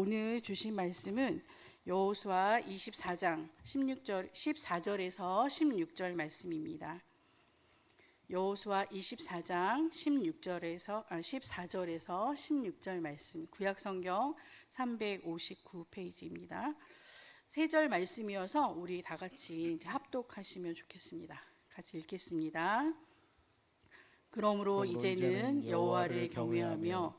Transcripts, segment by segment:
오늘 주신 말씀은 여호수아 24장 16절 14절에서 16절 말씀입니다. 여호수아 24장 16절에서 아, 14절에서 16절 말씀 구약 성경 359페이지입니다. 세 절 말씀이어서 우리 다 같이 합독하시면 좋겠습니다. 같이 읽겠습니다. 그러므로 이제는 여호와를 경외하며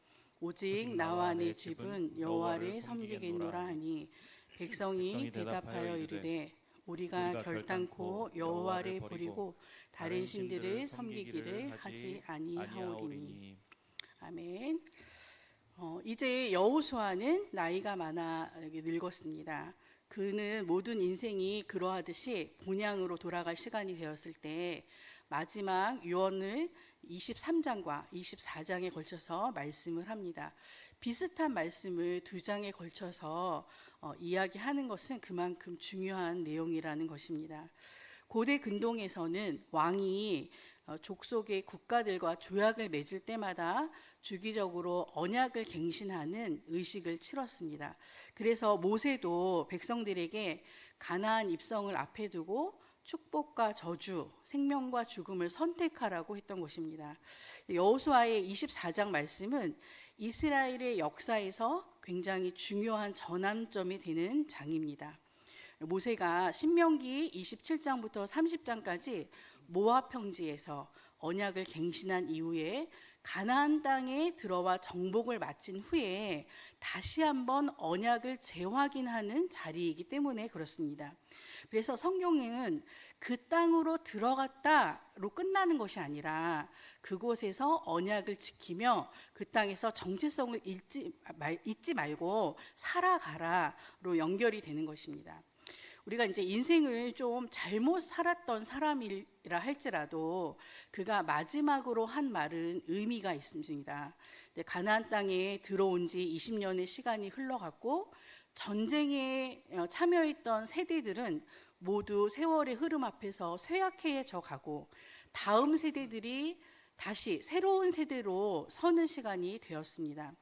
오직 나와 내 집은 여호와를 섬기겠노라 하니 백성이 대답하여 이르되 우리가 결단코 여호와를 버리고 다른 신들을 섬기기를 하지 아니하오리니 아멘. 어, 이제 여호수아는 나이가 많아 늙었습니다. 그는 모든 인생이 그러하듯이 본향으로 돌아갈 시간이 되었을 때 마지막 유언을 23장과 24장에 걸쳐서 말씀을 합니다. 비슷한 말씀을 두 장에 걸쳐서 어, 이야기하는 것은 그만큼 중요한 내용이라는 것입니다. 고대 근동에서는 왕이 어, 족속의 국가들과 조약을 맺을 때마다 주기적으로 언약을 갱신하는 의식을 치렀습니다. 그래서 모세도 백성들에게 가나안 입성을 앞에 두고 축복과 저주, 생명과 죽음을 선택하라고 했던 것입니다. 여호수아의 24장 말씀은 이스라엘의 역사에서 굉장히 중요한 전환점이 되는 장입니다. 모세가 신명기 27장부터 30장까지 모압 평지에서 언약을 갱신한 이후에 가나안 땅에 들어와 정복을 마친 후에 다시 한번 언약을 재확인하는 자리이기 때문에 그렇습니다. 그래서 성경에는 그 땅으로 들어갔다로 끝나는 것이 아니라 그곳에서 언약을 지키며 그 땅에서 정체성을 잃지, 말, 잊지 말고 살아가라로 연결이 되는 것입니다. 우리가 이제 인생을 좀 잘못 살았던 사람이라 할지라도 그가 마지막으로 한 말은 의미가 있습니다. 가나안 땅에 들어온 지 20년의 시간이 흘러갔고 전쟁에 어, 참여했던 세대들은 모두 세월의 흐름 앞에서 쇠약해져 가고 다음 세대들이 다시 새로운 세대로 서는 시간이 되었습니다.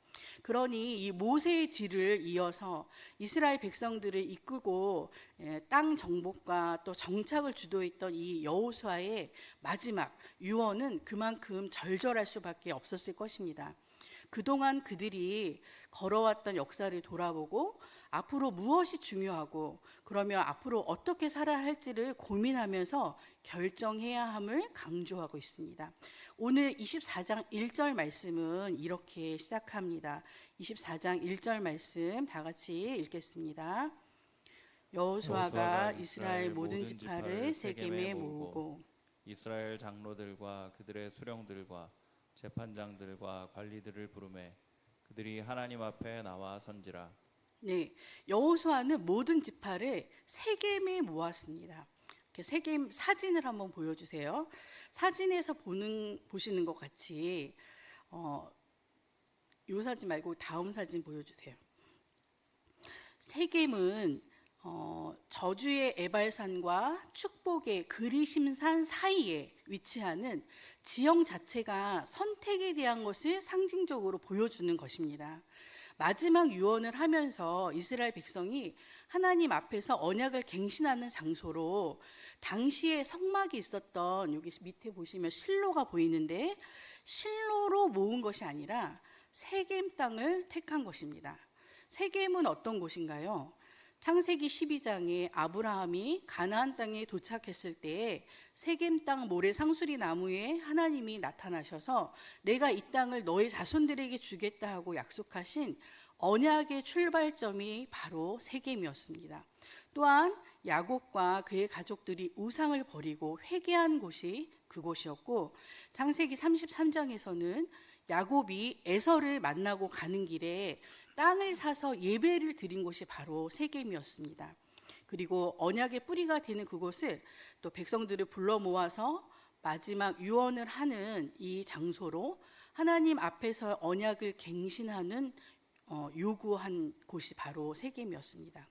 그러니 이 모세의 뒤를 이어서 이스라엘 백성들을 이끌고 예, 땅 정복과 또 정착을 주도했던 이 여호수아의 마지막 유언은 그만큼 절절할 수밖에 없었을 것입니다. 그동안 그들이 걸어왔던 역사를 돌아보고 앞으로 무엇이 중요하고 그러면 앞으로 어떻게 살아야 할지를 고민하면서 결정해야 함을 강조하고 있습니다. 오늘 24장 1절 말씀은 이렇게 시작합니다. 24장 1절 말씀 다 같이 읽겠습니다. 여호수아가 이스라엘 모든 지파를 세겜에 모으고 이스라엘 장로들과 그들의 수령들과 재판장들과 관리들을 부르매 그들이 하나님 앞에 나와 선지라 네, 여호수아는 모든 지파를 세겜에 모았습니다. 세겜 사진을 한번 보여주세요. 사진에서 보는 보시는 것 같이 어, 요 사진 말고 다음 사진 보여주세요. 세겜은 어, 저주의 에발산과 축복의 그리심산 사이에 위치하는 지형 자체가 선택에 대한 것을 상징적으로 보여주는 것입니다. 마지막 유언을 하면서 이스라엘 백성이 하나님 앞에서 언약을 갱신하는 장소로 당시에 성막이 있었던 여기 밑에 보시면 실로가 보이는데 실로로 모은 것이 아니라 세겜 땅을 택한 것입니다. 세겜은 어떤 곳인가요? 창세기 12장에 아브라함이 가나안 땅에 도착했을 때 세겜 땅 모래 상수리 나무에 하나님이 나타나셔서 내가 이 땅을 너의 자손들에게 주겠다 하고 약속하신 언약의 출발점이 바로 세겜이었습니다. 또한 야곱과 그의 가족들이 우상을 버리고 회개한 곳이 그곳이었고 창세기 33장에서는 야곱이 에서를 만나고 가는 길에 땅을 사서 예배를 드린 곳이 바로 세겜이었습니다. 그리고 언약의 뿌리가 되는 그곳을 또 백성들을 불러 모아서 마지막 유언을 하는 이 장소로 하나님 앞에서 언약을 갱신하는 어, 요구한 곳이 바로 세겜이었습니다.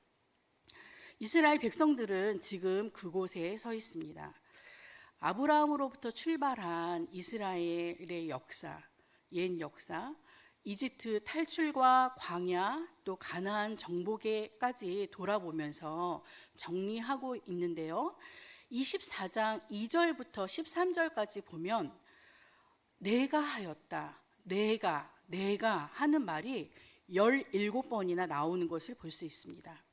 이스라엘 백성들은 지금 그곳에 서 있습니다. 아브라함으로부터 출발한 이스라엘의 역사, 옛 역사, 이집트 탈출과 광야 또 가나안 정복에까지 돌아보면서 정리하고 있는데요. 24장 2절부터 13절까지 보면 내가 하였다. 내가 내가 하는 말이 17번이나 나오는 것을 볼 수 있습니다.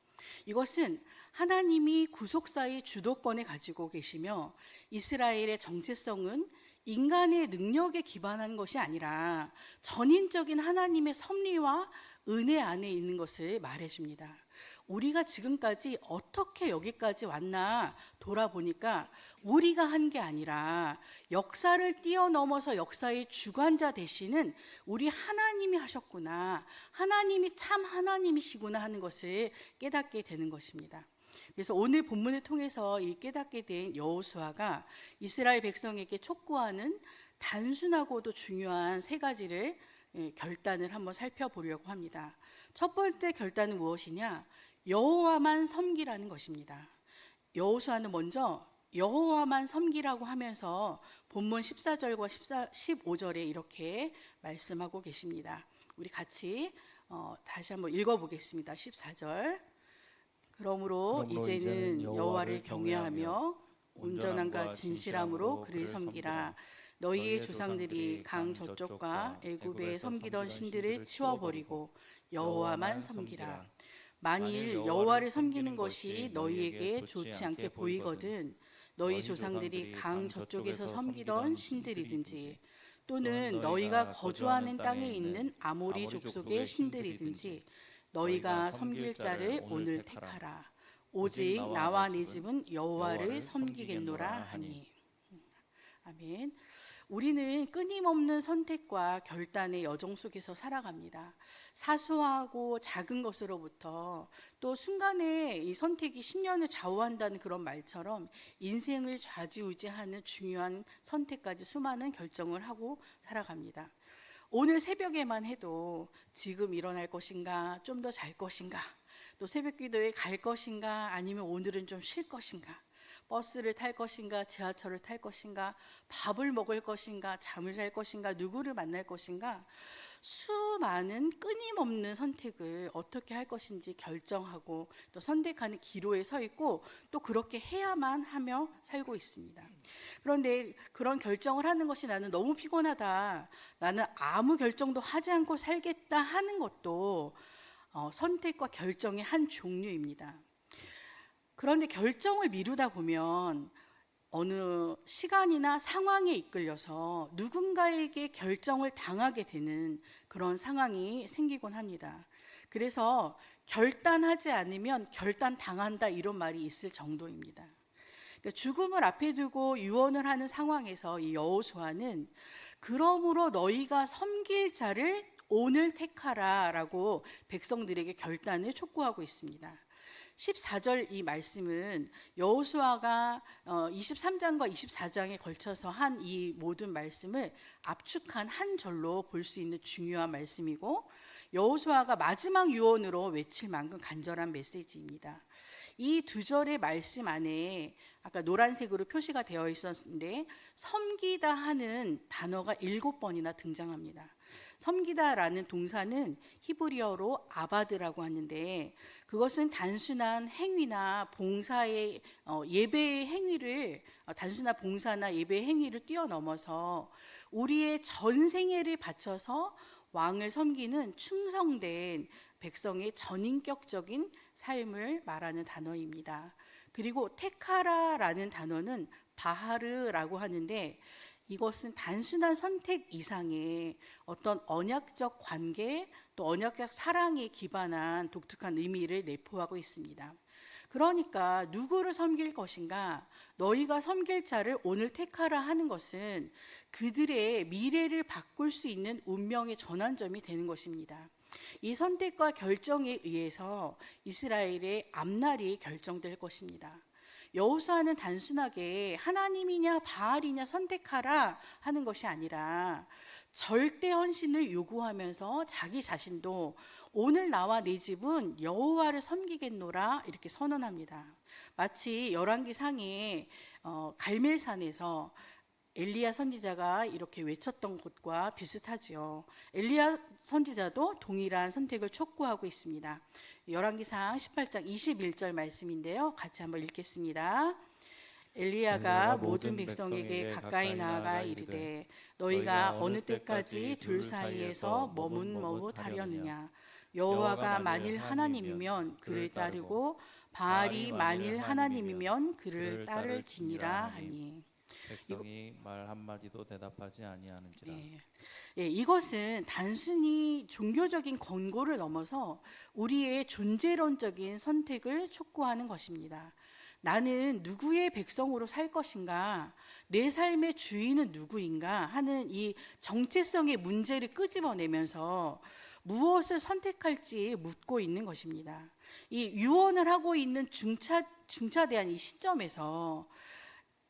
이것은 하나님이 구속사의 주도권을 가지고 계시며 이스라엘의 정체성은 인간의 능력에 기반한 것이 아니라 전인적인 하나님의 섭리와 은혜 안에 있는 것을 말해줍니다. 우리가 지금까지 어떻게 여기까지 왔나 돌아보니까 우리가 한 게 아니라 역사를 뛰어넘어서 역사의 주관자 되시는 우리 하나님이 하셨구나. 하나님이 참 하나님이시구나 하는 것을 깨닫게 되는 것입니다. 그래서 오늘 본문을 통해서 이 깨닫게 된 여호수아가 이스라엘 백성에게 촉구하는 단순하고도 중요한 세 가지를 예, 결단을 한번 살펴보려고 합니다. 첫 번째 결단은 무엇이냐? 여호와만 섬기라는 것입니다. 여호수아는 먼저 여호와만 섬기라고 하면서 본문 14절과 14, 15절에 이렇게 말씀하고 계십니다. 우리 같이 어, 다시 한번 읽어보겠습니다. 14절. 그러므로, 그러므로 이제는 여호와를 경외하며 온전함과 진실함으로 그를 섬기라. 너희의 조상들이 강 저쪽과 애굽에 섬기던 신들을 치워버리고 여호와만 섬기라. 만일 여호와를 섬기는 것이 너희에게 좋지 않게 보이거든. 너희 조상들이 강 저쪽에서 섬기던 신들이든지 또는 너희가 거주하는 땅에 있는 아모리 족속의 신들이든지 너희가 섬길 자를 오늘 택하라. 오직 나와 내 집은 여호와를 섬기겠노라 하니. 아멘. 우리는 끊임없는 선택과 결단의 여정 속에서 살아갑니다. 사소하고 작은 것으로부터 또 순간에 이 선택이 10년을 좌우한다는 그런 말처럼 인생을 좌지우지하는 중요한 선택까지 수많은 결정을 하고 살아갑니다. 오늘 새벽에만 해도 지금 일어날 것인가, 좀 더 잘 것인가, 또 새벽 기도에 갈 것인가, 아니면 오늘은 좀 쉴 것인가, 버스를 탈 것인가, 지하철을 탈 것인가, 밥을 먹을 것인가, 잠을 잘 것인가, 누구를 만날 것인가, 수많은 끊임없는 선택을 어떻게 할 것인지 결정하고 또 선택하는 기로에 서 있고 또 그렇게 해야만 하며 살고 있습니다. 그런데 그런 결정을 하는 것이 나는 너무 피곤하다. 나는 아무 결정도 하지 않고 살겠다 하는 것도 어, 선택과 결정의 한 종류입니다. 그런데 결정을 미루다 보면 어느 시간이나 상황에 이끌려서 누군가에게 결정을 당하게 되는 그런 상황이 생기곤 합니다. 그래서 결단하지 않으면 결단 당한다 이런 말이 있을 정도입니다. 그러니까 죽음을 앞에 두고 유언을 하는 상황에서 이 여호수아는 그러므로 너희가 섬길 자를 오늘 택하라라고 백성들에게 결단을 촉구하고 있습니다. 14절 이 말씀은 여호수아가 23장과 24장에 걸쳐서 한 이 모든 말씀을 압축한 한 절로 볼 수 있는 중요한 말씀이고 여호수아가 마지막 유언으로 외칠 만큼 간절한 메시지입니다. 이 두 절의 말씀 안에 아까 노란색으로 표시가 되어 있었는데 섬기다 하는 단어가 일곱 번이나 등장합니다. 섬기다라는 동사는 히브리어로 아바드라고 하는데 그것은 단순한 행위나 봉사의 어, 예배의 행위를 어, 단순한 봉사나 예배의 행위를 뛰어넘어서 우리의 전 생애를 바쳐서 왕을 섬기는 충성된 백성의 전인격적인 삶을 말하는 단어입니다. 그리고 테카라라는 단어는 바하르라고 하는데 이것은 단순한 선택 이상의 어떤 언약적 관계 또 언약적 사랑에 기반한 독특한 의미를 내포하고 있습니다. 그러니까 누구를 섬길 것인가, 너희가 섬길 자를 오늘 택하라 하는 것은 그들의 미래를 바꿀 수 있는 운명의 전환점이 되는 것입니다. 이 선택과 결정에 의해서 이스라엘의 앞날이 결정될 것입니다. 여호수아는 단순하게 하나님이냐 바알이냐 선택하라 하는 것이 아니라 절대 헌신을 요구하면서 자기 자신도 오늘 나와 내 집은 여호와를 섬기겠노라 이렇게 선언합니다. 마치 열왕기 상에 어, 갈멜산에서 엘리야 선지자가 이렇게 외쳤던 것과 비슷하지요. 엘리야 선지자도 동일한 선택을 촉구하고 있습니다. 열왕기상 18장 21절 말씀인데요. 같이 한번 읽겠습니다. 엘리야가 모든 백성에게 가까이 나아가 이르되 너희가 어느 때까지 둘 사이에서 머뭇머뭇하려느냐 여호와가 만일 하나님이면 그를 따르고 바알이 만일 하나님이면 그를 따를지니라 하니 백성이 말 한마디도 대답하지 아니하는지라 네. 예, 이것은 단순히 종교적인 권고를 넘어서 우리의 존재론적인 선택을 촉구하는 것입니다. 나는 누구의 백성으로 살 것인가? 내 삶의 주인은 누구인가? 하는 이 정체성의 문제를 끄집어내면서 무엇을 선택할지 묻고 있는 것입니다. 이 유언을 하고 있는 중차 중차대한 이 시점에서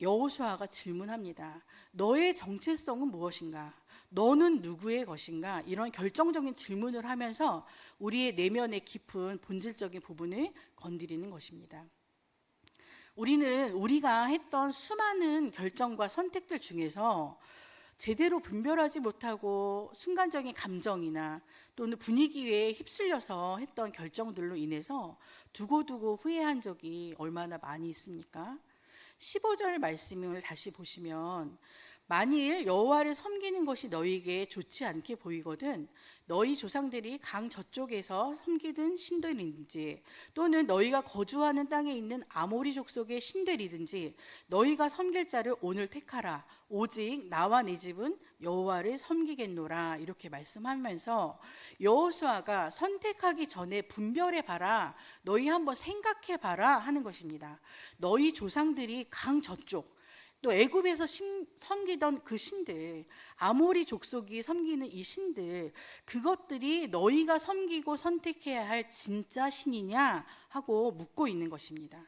여호수아가 질문합니다. 너의 정체성은 무엇인가? 너는 누구의 것인가? 이런 결정적인 질문을 하면서 우리의 내면의 깊은 본질적인 부분을 건드리는 것입니다. 우리는 우리가 했던 수많은 결정과 선택들 중에서 제대로 분별하지 못하고 순간적인 감정이나 또는 분위기에 휩쓸려서 했던 결정들로 인해서 두고두고 후회한 적이 얼마나 많이 있습니까? 15절 말씀을 다시 보시면 만일 여호와를 섬기는 것이 너희에게 좋지 않게 보이거든 너희 조상들이 강 저쪽에서 섬기던 신들이든지 또는 너희가 거주하는 땅에 있는 아모리 족속의 신들이든지 너희가 섬길 자를 오늘 택하라. 오직 나와 내 집은 여호와를 섬기겠노라. 이렇게 말씀하면서 여호수아가 선택하기 전에 분별해 봐라. 너희 한번 생각해 봐라 하는 것입니다. 너희 조상들이 강 저쪽 또 애굽에서 신- 섬기던 그 신들 아모리 족속이 섬기는 이 신들 그것들이 너희가 섬기고 선택해야 할 진짜 신이냐 하고 묻고 있는 것입니다.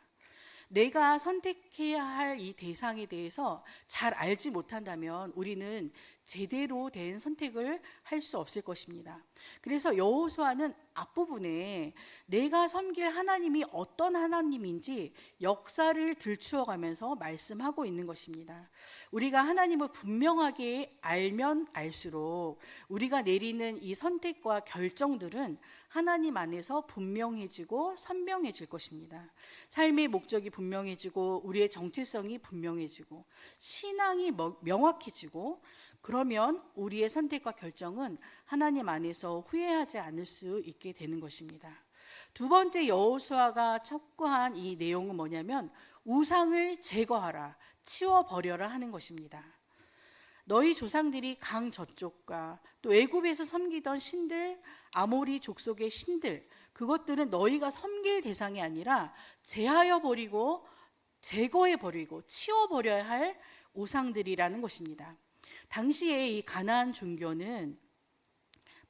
내가 선택해야 할 이 대상에 대해서 잘 알지 못한다면 우리는 제대로 된 선택을 할 수 없을 것입니다. 그래서 여호수아는 앞부분에 내가 섬길 하나님이 어떤 하나님인지 역사를 들추어가면서 말씀하고 있는 것입니다. 우리가 하나님을 분명하게 알면 알수록 우리가 내리는 이 선택과 결정들은 하나님 안에서 분명해지고 선명해질 것입니다. 삶의 목적이 분명해지고 우리의 정체성이 분명해지고 신앙이 뭐- 명확해지고 그러면 우리의 선택과 결정은 하나님 안에서 후회하지 않을 수 있게 되는 것입니다. 두 번째 여호수아가 촉구한 이 내용은 뭐냐면 우상을 제거하라, 치워 버려라 하는 것입니다. 너희 조상들이 강 저쪽과 또 애굽에서 섬기던 신들, 아모리 족속의 신들, 그것들은 너희가 섬길 대상이 아니라 제하여 버리고 제거해 버리고 치워 버려야 할 우상들이라는 것입니다. 당시에 이 가나안 종교는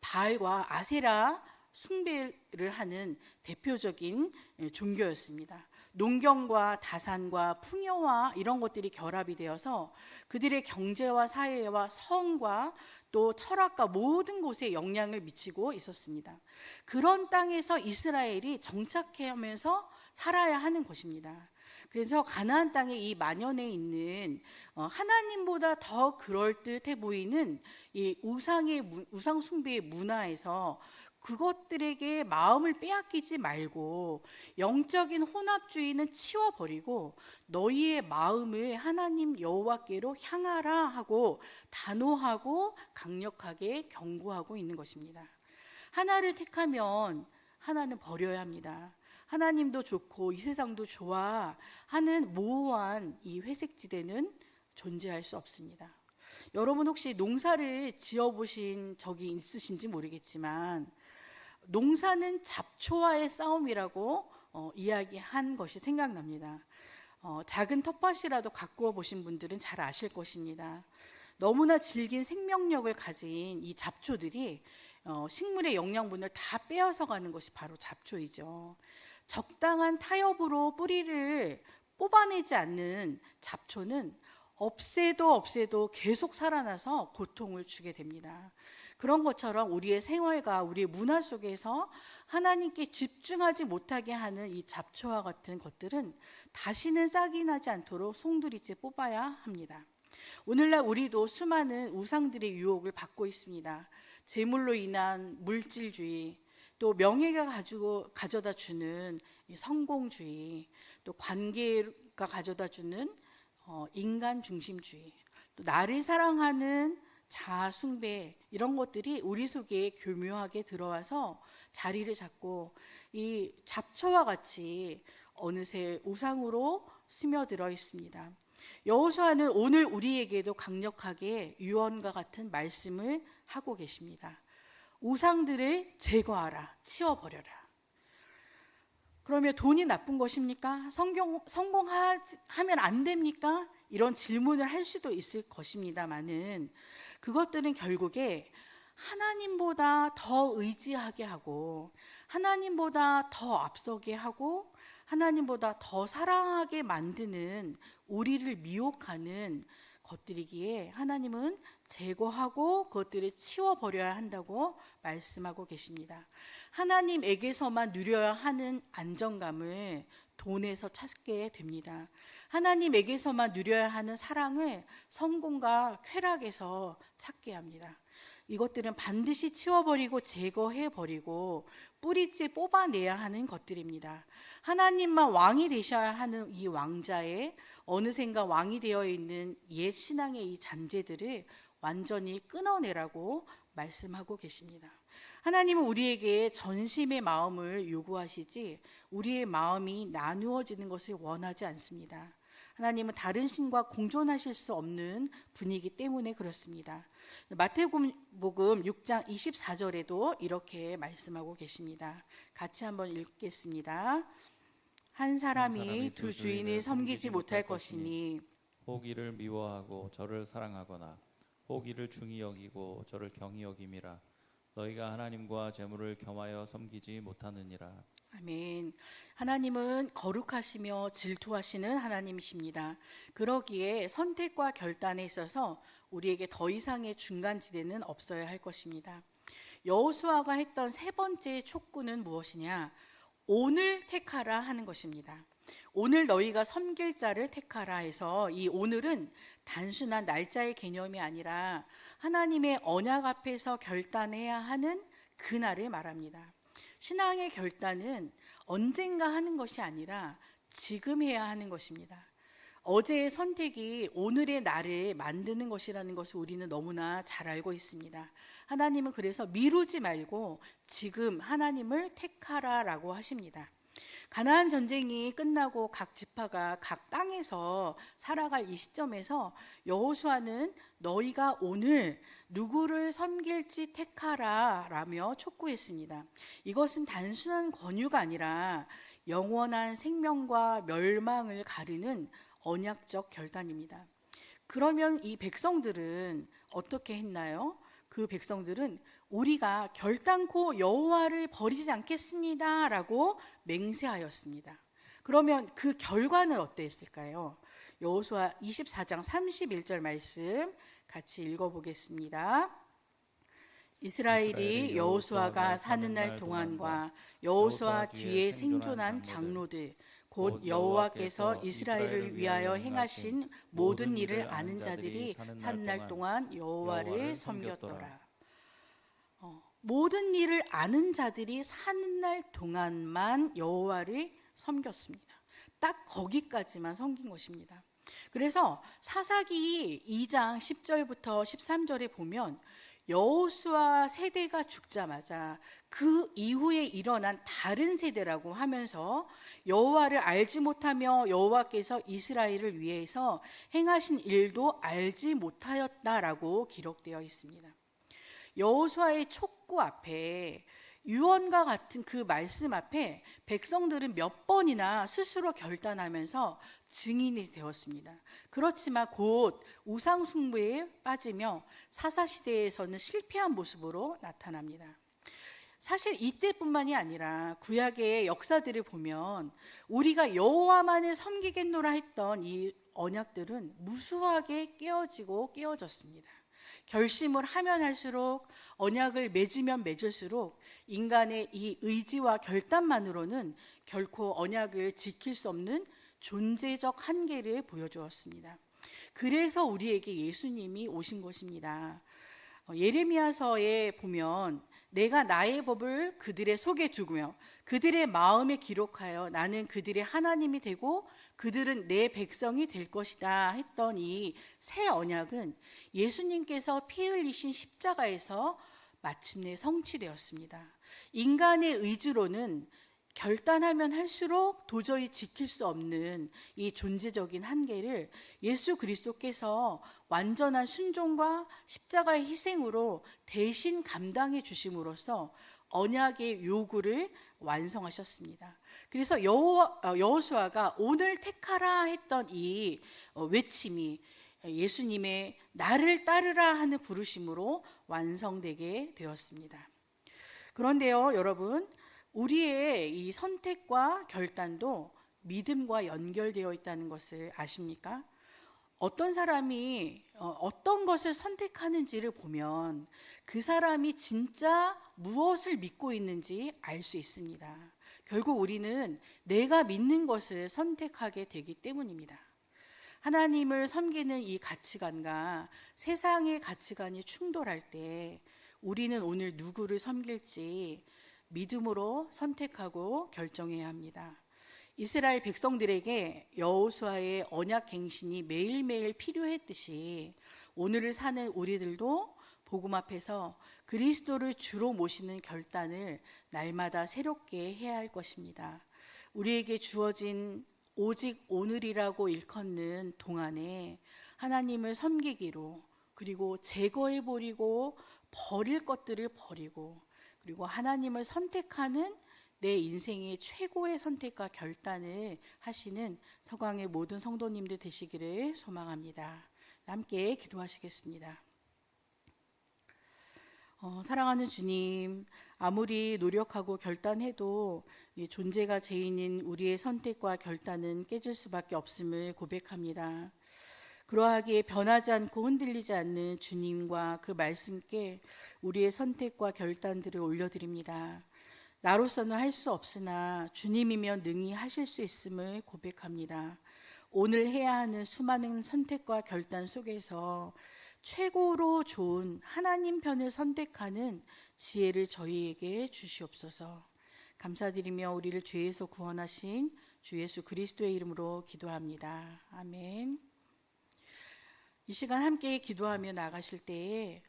바알과 아세라 숭배를 하는 대표적인 예, 종교였습니다. 농경과 다산과 풍요와 이런 것들이 결합이 되어서 그들의 경제와 사회와 성과 또 철학과 모든 곳에 영향을 미치고 있었습니다. 그런 땅에서 이스라엘이 정착하면서 살아야 하는 것입니다. 그래서 가나안 땅에 이 만연해 있는 어, 하나님보다 더 그럴 듯해 보이는 이 우상의 문- 우상 숭배의 문화에서 그것들에게 마음을 빼앗기지 말고 영적인 혼합주의는 치워버리고 너희의 마음을 하나님 여호와께로 향하라 하고 단호하고 강력하게 경고하고 있는 것입니다. 하나를 택하면 하나는 버려야 합니다. 하나님도 좋고 이 세상도 좋아 하는 모호한 이 회색 지대는 존재할 수 없습니다. 여러분 혹시 농사를 지어 보신 적이 있으신지 모르겠지만 농사는 잡초와의 싸움이라고 어, 이야기한 것이 생각납니다. 어, 작은 텃밭이라도 가꾸어 보신 분들은 잘 아실 것입니다. 너무나 질긴 생명력을 가진 이 잡초들이 어, 식물의 영양분을 다 빼앗아 가는 것이 바로 잡초이죠. 적당한 타협으로 뿌리를 뽑아내지 않는 잡초는 없애도 없애도 계속 살아나서 고통을 주게 됩니다. 그런 것처럼 우리의 생활과 우리의 문화 속에서 하나님께 집중하지 못하게 하는 이 잡초와 같은 것들은 다시는 싹이 나지 않도록 송두리째 뽑아야 합니다. 오늘날 우리도 수많은 우상들의 유혹을 받고 있습니다. 재물로 인한 물질주의, 또 명예가 가지고 가져다 주는 이 성공주의, 또 관계가 가져다 주는 어, 인간 중심주의, 또 나를 사랑하는 자아 숭배 이런 것들이 우리 속에 교묘하게 들어와서 자리를 잡고 이 잡초와 같이 어느새 우상으로 스며들어 있습니다. 여호수아는 오늘 우리에게도 강력하게 유언과 같은 말씀을 하고 계십니다. 우상들을 제거하라, 치워버려라. 그러면 돈이 나쁜 것입니까? 성경, 성공하면 안 됩니까? 이런 질문을 할 수도 있을 것입니다만은 그것들은 결국에 하나님보다 더 의지하게 하고 하나님보다 더 앞서게 하고 하나님보다 더 사랑하게 만드는 우리를 미혹하는 것들이기에 하나님은 제거하고 그것들을 치워버려야 한다고 말씀하고 계십니다. 하나님에게서만 누려야 하는 안정감을 돈에서 찾게 됩니다. 하나님에게서만 누려야 하는 사랑을 성공과 쾌락에서 찾게 합니다. 이것들은 반드시 치워버리고 제거해버리고 뿌리째 뽑아내야 하는 것들입니다. 하나님만 왕이 되셔야 하는 이 왕자의 어느샌가 왕이 되어 있는 옛 신앙의 이 잔재들을 완전히 끊어내라고 말씀하고 계십니다. 하나님은 우리에게 전심의 마음을 요구하시지 우리의 마음이 나누어지는 것을 원하지 않습니다. 하나님은 다른 신과 공존하실 수 없는 분이기 때문에 그렇습니다. 마태복음 6장 24절에도 이렇게 말씀하고 계십니다. 같이 한번 읽겠습니다. 한 사람이 두 주인을 섬기지 못할 것이니 혹 이를 미워하고 저를 사랑하거나 혹 이를 중히 여기고 저를 경히 여김이라 너희가 하나님과 재물을 겸하여 섬기지 못하느니라 아멘. 하나님은 거룩하시며 질투하시는 하나님이십니다. 그러기에 선택과 결단에 있어서 우리에게 더 이상의 중간 지대는 없어야 할 것입니다. 여호수아가 했던 세 번째 촉구는 무엇이냐? 오늘 택하라 하는 것입니다. 오늘 너희가 섬길 자를 택하라 해서 이 오늘은 단순한 날짜의 개념이 아니라 하나님의 언약 앞에서 결단해야 하는 그날을 말합니다. 신앙의 결단은 언젠가 하는 것이 아니라 지금 해야 하는 것입니다. 어제의 선택이 오늘의 나를 만드는 것이라는 것을 우리는 너무나 잘 알고 있습니다. 하나님은 그래서 미루지 말고 지금 하나님을 택하라라고 하십니다. 가나안 전쟁이 끝나고 각 지파가 각 땅에서 살아갈 이 시점에서 여호수아는 너희가 오늘 누구를 섬길지 택하라라며 촉구했습니다. 이것은 단순한 권유가 아니라 영원한 생명과 멸망을 가르는 언약적 결단입니다. 그러면 이 백성들은 어떻게 했나요? 그 백성들은 우리가 결단코 여호와를 버리지 않겠습니다라고 맹세하였습니다. 그러면 그 결과는 어땠을까요? 여호수아 24장 31절 말씀 같이 읽어보겠습니다. 이스라엘이 여호수아가 사는 날 동안과 여호수아 뒤에 생존한 장로들 곧 여호와께서 이스라엘을 위하여 행하신 모든 일을 아는 자들이 사는 날 동안 여호와를 섬겼더라. 어, 모든 일을 아는 자들이 사는 날 동안만 여호와를 섬겼습니다. 딱 거기까지만 섬긴 것입니다. 그래서 사사기 2장 10절부터 13절에 보면 여호수아 세대가 죽자마자 그 이후에 일어난 다른 세대라고 하면서 여호와를 알지 못하며 여호와께서 이스라엘을 위해서 행하신 일도 알지 못하였다라고 기록되어 있습니다. 여호수아의 촉구 앞에 유언과 같은 그 말씀 앞에 백성들은 몇 번이나 스스로 결단하면서 증인이 되었습니다. 그렇지만 곧 우상 숭배에 빠지며 사사 시대에서는 실패한 모습으로 나타납니다. 사실 이때뿐만이 아니라 구약의 역사들을 보면 우리가 여호와만을 섬기겠노라 했던 이 언약들은 무수하게 깨어지고 깨어졌습니다. 결심을 하면 할수록 언약을 맺으면 맺을수록 인간의 이 의지와 결단만으로는 결코 언약을 지킬 수 없는 존재적 한계를 보여주었습니다. 그래서 우리에게 예수님이 오신 것입니다. 어, 예레미야서에 보면 내가 나의 법을 그들의 속에 두고요 그들의 마음에 기록하여 나는 그들의 하나님이 되고 그들은 내 백성이 될 것이다 했던 이 새 언약은 예수님께서 피 흘리신 십자가에서 마침내 성취되었습니다. 인간의 의지로는 결단하면 할수록 도저히 지킬 수 없는 이 존재적인 한계를 예수 그리스도께서 완전한 순종과 십자가의 희생으로 대신 감당해 주심으로써 언약의 요구를 완성하셨습니다. 그래서 여호- 어, 여호수아가 오늘 택하라 했던 이 어, 외침이 예수님의 나를 따르라 하는 부르심으로 완성되게 되었습니다. 그런데요, 여러분, 우리의 이 선택과 결단도 믿음과 연결되어 있다는 것을 아십니까? 어떤 사람이 어, 어떤 것을 선택하는지를 보면 그 사람이 진짜 무엇을 믿고 있는지 알 수 있습니다. 결국 우리는 내가 믿는 것을 선택하게 되기 때문입니다. 하나님을 섬기는 이 가치관과 세상의 가치관이 충돌할 때 우리는 오늘 누구를 섬길지 믿음으로 선택하고 결정해야 합니다. 이스라엘 백성들에게 여호수아의 언약 갱신이 매일매일 필요했듯이 오늘을 사는 우리들도 복음 앞에서 그리스도를 주로 모시는 결단을 날마다 새롭게 해야 할 것입니다. 우리에게 주어진 오직 오늘이라고 일컫는 동안에 하나님을 섬기기로 그리고 제거해 버리고 버릴 것들을 버리고 그리고 하나님을 선택하는 내 인생의 최고의 선택과 결단을 하시는 서강의 모든 성도님들 되시기를 소망합니다. 함께 기도하시겠습니다. 어, 사랑하는 주님, 아무리 노력하고 결단해도 이 존재가 죄인인 우리의 선택과 결단은 깨질 수밖에 없음을 고백합니다. 그러하기에 변하지 않고 흔들리지 않는 주님과 그 말씀께 우리의 선택과 결단들을 올려드립니다. 나로서는 할 수 없으나 주님이면 능히 하실 수 있음을 고백합니다. 오늘 해야 하는 수많은 선택과 결단 속에서 최고로 좋은 하나님 편을 선택하는 지혜를 저희에게 주시옵소서. 감사드리며 우리를 죄에서 구원하신 주 예수 그리스도의 이름으로 기도합니다. 아멘. 이 시간 함께 기도하며 나가실 때에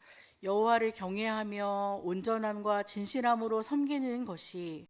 여호와를 경외하며 온전함과 진실함으로 섬기는 것이